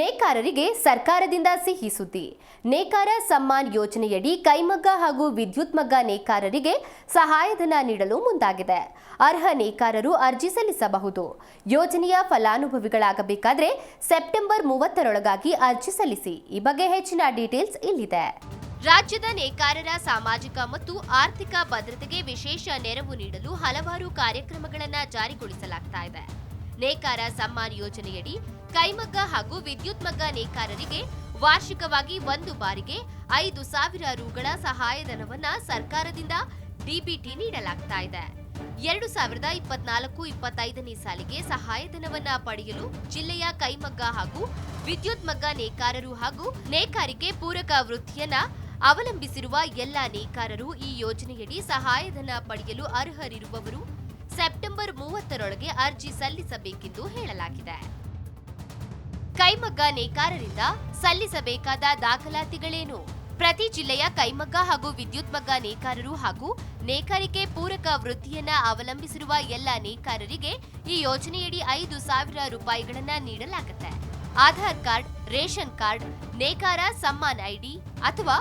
ನೇಕಾರರಿಗೆ ಸರ್ಕಾರದಿಂದ ಸಿಹಿ ಸುದ್ದಿ. ನೇಕಾರ ಸಮ್ಮಾನ್ ಯೋಜನೆಯಡಿ ಕೈಮಗ್ಗ ಹಾಗೂ ವಿದ್ಯುತ್ ಮಗ್ಗ ನೇಕಾರರಿಗೆ ಸಹಾಯಧನ ನೀಡಲು ಮುಂದಾಗಿದೆ. ಅರ್ಹ ನೇಕಾರರು ಅರ್ಜಿ ಸಲ್ಲಿಸಬಹುದು. ಯೋಜನೆಯ ಫಲಾನುಭವಿಗಳಾಗಬೇಕಾದರೆ ಸೆಪ್ಟೆಂಬರ್ ಮೂವತ್ತರೊಳಗಾಗಿ ಅರ್ಜಿ ಸಲ್ಲಿಸಿ. ಈ ಬಗ್ಗೆ ಹೆಚ್ಚಿನ ಡೀಟೇಲ್ಸ್ ಇಲ್ಲಿದೆ. ರಾಜ್ಯದ ನೇಕಾರರ ಸಾಮಾಜಿಕ ಮತ್ತು ಆರ್ಥಿಕ ಭದ್ರತೆಗೆ ವಿಶೇಷ ನೆರವು ನೀಡಲು ಹಲವಾರು ಕಾರ್ಯಕ್ರಮಗಳನ್ನು ಜಾರಿಗೊಳಿಸಲಾಗ್ತಾ ಇದೆ. ನೇಕಾರ ಸಮ್ಮಾನ್ ಯೋಜನೆಯಡಿ ಕೈಮಗ್ಗ ಹಾಗೂ ವಿದ್ಯುತ್ ಮಗ್ಗ ನೇಕಾರರಿಗೆ ವಾರ್ಷಿಕವಾಗಿ ಒಂದು ಬಾರಿಗೆ ಐದು ಸಾವಿರ ರುಗಳ ಸಹಾಯಧನವನ್ನ ಸರ್ಕಾರದಿಂದ ಡಿಬಿಟಿ ನೀಡಲಾಗ್ತಾ ಇದೆ. ಎರಡು ಸಾವಿರದ ಇಪ್ಪತ್ನಾಲ್ಕು ಇಪ್ಪತ್ತೈದನೇ ಸಾಲಿಗೆ ಸಹಾಯಧನವನ್ನ ಪಡೆಯಲು ಜಿಲ್ಲೆಯ ಕೈಮಗ್ಗ ಹಾಗೂ ವಿದ್ಯುತ್ ಮಗ್ಗ ನೇಕಾರರು ಹಾಗೂ ನೇಕಾರಿಕೆ ಪೂರಕ ವೃತ್ತಿಯನ್ನ ಅವಲಂಬಿಸಿರುವ ಎಲ್ಲ ನೇಕಾರರು ಈ ಯೋಜನೆಯಡಿ ಸಹಾಯಧನ ಪಡೆಯಲು ಅರ್ಹರಿರುವವರು ಸೆಪ್ಟೆಂಬರ್ ಮೂವತ್ತರೊಳಗೆ ಅರ್ಜಿ ಸಲ್ಲಿಸಬೇಕೆಂದು ಹೇಳಲಾಗಿದೆ. ಕೈಮಗ್ಗ ನೇಕಾರರಿಂದ ಸಲ್ಲಿಸಬೇಕಾದ ದಾಖಲಾತಿಗಳೇನು? ಪ್ರತಿ ಜಿಲ್ಲೆಯ ಕೈಮಗ್ಗ ಹಾಗೂ ವಿದ್ಯುತ್ ಮಗ್ಗ ನೇಕಾರರು ಹಾಗೂ ನೇಕಾರಿಕೆ ಪೂರಕ ವೃತ್ತಿಯನ್ನ ಅವಲಂಬಿಸಿರುವ ಎಲ್ಲ ನೇಕಾರರಿಗೆ ಈ ಯೋಜನೆಯಡಿ ಐದು ಸಾವಿರ ರೂಪಾಯಿಗಳನ್ನ ನೀಡಲಾಗುತ್ತೆ. ಆಧಾರ್ ಕಾರ್ಡ್, ರೇಷನ್ ಕಾರ್ಡ್, ನೇಕಾರ ಸಮ್ಮಾನ್ ಐಡಿ ಅಥವಾ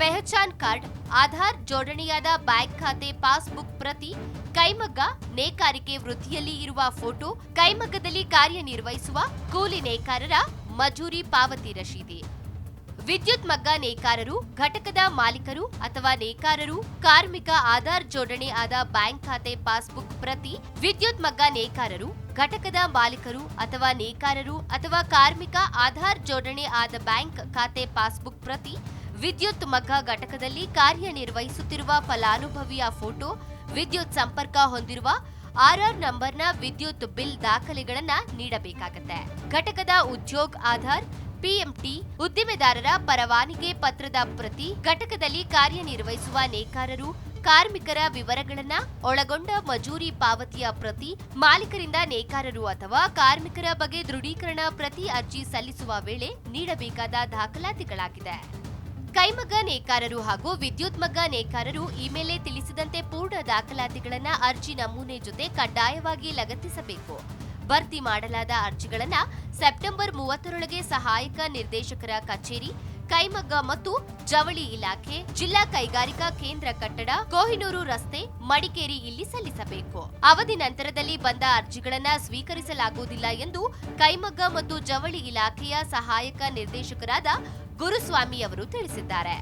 ಪೆಹಚಾನ್ ಕಾರ್ಡ್, ಆಧಾರ್ ಜೋಡಣೆಯಾದ ಬ್ಯಾಂಕ್ ಖಾತೆ, ಪಾಸ್ಬುಕ್ ಪ್ರತಿ, ಕೈಮಗ್ಗ, ನೇಕಾರಿಕೆ ವೃತ್ತಿಯಲ್ಲಿ ಇರುವ ಫೋಟೋ, ಕೈಮಗ್ಗದಲ್ಲಿ ಕಾರ್ಯನಿರ್ವಹಿಸುವ ಕೂಲಿ ನೇಕಾರರ ಮಜೂರಿ ಪಾವತಿ ರಶೀದಿ. ವಿದ್ಯುತ್ ಮಗ್ಗ ನೇಕಾರರು, ಘಟಕದ ಮಾಲೀಕರು ಅಥವಾ ನೇಕಾರರು, ಕಾರ್ಮಿಕ ಆಧಾರ್ ಜೋಡಣೆ ಆದ ಬ್ಯಾಂಕ್ ಖಾತೆ, ಪಾಸ್ಬುಕ್ ಪ್ರತಿ, ವಿದ್ಯುತ್ ಮಗ್ಗ ನೇಕಾರರು, ಘಟಕದ ಮಾಲೀಕರು ಅಥವಾ ನೇಕಾರರು ಅಥವಾ ಕಾರ್ಮಿಕ ಆಧಾರ್ ಜೋಡಣೆ ಆದ ಬ್ಯಾಂಕ್ ಖಾತೆ, ಪಾಸ್ಬುಕ್ ಪ್ರತಿ ವಿದ್ಯುತ್ ಮಗ್ಗ ಘಟಕದಲ್ಲಿ ಕಾರ್ಯನಿರ್ವಹಿಸುತ್ತಿರುವ ಫಲಾನುಭವಿಯ ಫೋಟೋ, ವಿದ್ಯುತ್ ಸಂಪರ್ಕ ಹೊಂದಿರುವ ಆರ್ಆರ್ ನಂಬರ್ನ ವಿದ್ಯುತ್ ಬಿಲ್ ದಾಖಲೆಗಳನ್ನ ನೀಡಬೇಕಾಗತ್ತೆ. ಘಟಕದ ಉದ್ಯೋಗ್ ಆಧಾರ್, ಪಿಎಂಟಿ ಉದ್ದಿಮೆದಾರರ ಪರವಾನಿಗೆ ಪತ್ರದ ಪ್ರತಿ, ಘಟಕದಲ್ಲಿ ಕಾರ್ಯನಿರ್ವಹಿಸುವ ನೇಕಾರರು, ಕಾರ್ಮಿಕರ ವಿವರಗಳನ್ನ ಒಳಗೊಂಡ ಮಜೂರಿ ಪಾವತಿಯ ಪ್ರತಿ, ಮಾಲೀಕರಿಂದ ನೇಕಾರರು ಅಥವಾ ಕಾರ್ಮಿಕರ ಬಗ್ಗೆ ದೃಢೀಕರಣ ಪ್ರತಿ ಅರ್ಜಿ ಸಲ್ಲಿಸುವ ವೇಳೆ ನೀಡಬೇಕಾದ ದಾಖಲಾತಿಗಳಾಗಿದೆ ಕೈಮಗ್ಗ ನೇಕಾರರು ಹಾಗೂ ವಿದ್ಯುತ್ ಮಗ್ಗ ನೇಕಾರರು ಈ ಮೇಲೆ ತಿಳಿಸಿದಂತೆ ಪೂರ್ಣ ದಾಖಲಾತಿಗಳನ್ನು ಅರ್ಜಿ ನಮೂನೆ ಜೊತೆ ಕಡ್ಡಾಯವಾಗಿ ಲಗತ್ತಿಸಬೇಕು. ಭರ್ತಿ ಮಾಡಲಾದ ಅರ್ಜಿಗಳನ್ನು ಸೆಪ್ಟೆಂಬರ್ ಮೂವತ್ತರೊಳಗೆ ಸಹಾಯಕ ನಿರ್ದೇಶಕರ ಕಚೇರಿ, ಕೈಮಗ್ಗ ಮತ್ತು ಜವಳಿ ಇಲಾಖೆ, ಜಿಲ್ಲಾ ಕೈಗಾರಿಕಾ ಕೇಂದ್ರ ಕಟ್ಟಡ ಕೋಹಿನೂರು ರಸ್ತೆ, ಮಡಿಕೇರಿ ಇಲ್ಲಿ ಸಲ್ಲಿಸಬೇಕು. ಅವಧಿ ನಂತರದಲ್ಲಿ ಬಂದ ಅರ್ಜಿಗಳನ್ನು ಸ್ವೀಕರಿಸಲಾಗುವುದಿಲ್ಲ ಎಂದು ಕೈಮಗ್ಗ ಮತ್ತು ಜವಳಿ ಇಲಾಖೆಯ ಸಹಾಯಕ ನಿರ್ದೇಶಕರಾದ ಗುರುಸ್ವಾಮಿ ಅವರು ತಿಳಿಸಿದ್ದಾರೆ.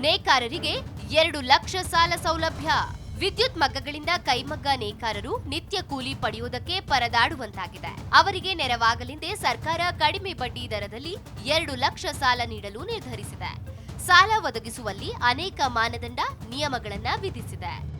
ನೇಕಾರರಿಗೆ ಎರಡು ಲಕ್ಷ ಸಾಲ ಸೌಲಭ್ಯ. ವಿದ್ಯುತ್ ಮಗ್ಗಗಳಿಂದ ಕೈಮಗ್ಗ ನೇಕಾರರು ನಿತ್ಯ ಕೂಲಿ ಪಡೆಯುವುದಕ್ಕೆ ಪರದಾಡುವಂತಾಗಿದೆ. ಅವರಿಗೆ ನೆರವಾಗಲೆಂದೇ ಸರ್ಕಾರ ಕಡಿಮೆ ಬಡ್ಡಿ ದರದಲ್ಲಿ ಎರಡು ಲಕ್ಷ ಸಾಲ ನೀಡಲು ನಿರ್ಧರಿಸಿದೆ. ಸಾಲ ಒದಗಿಸುವಲ್ಲಿ ಅನೇಕ ಮಾನದಂಡ, ನಿಯಮಗಳನ್ನು ವಿಧಿಸಿದೆ.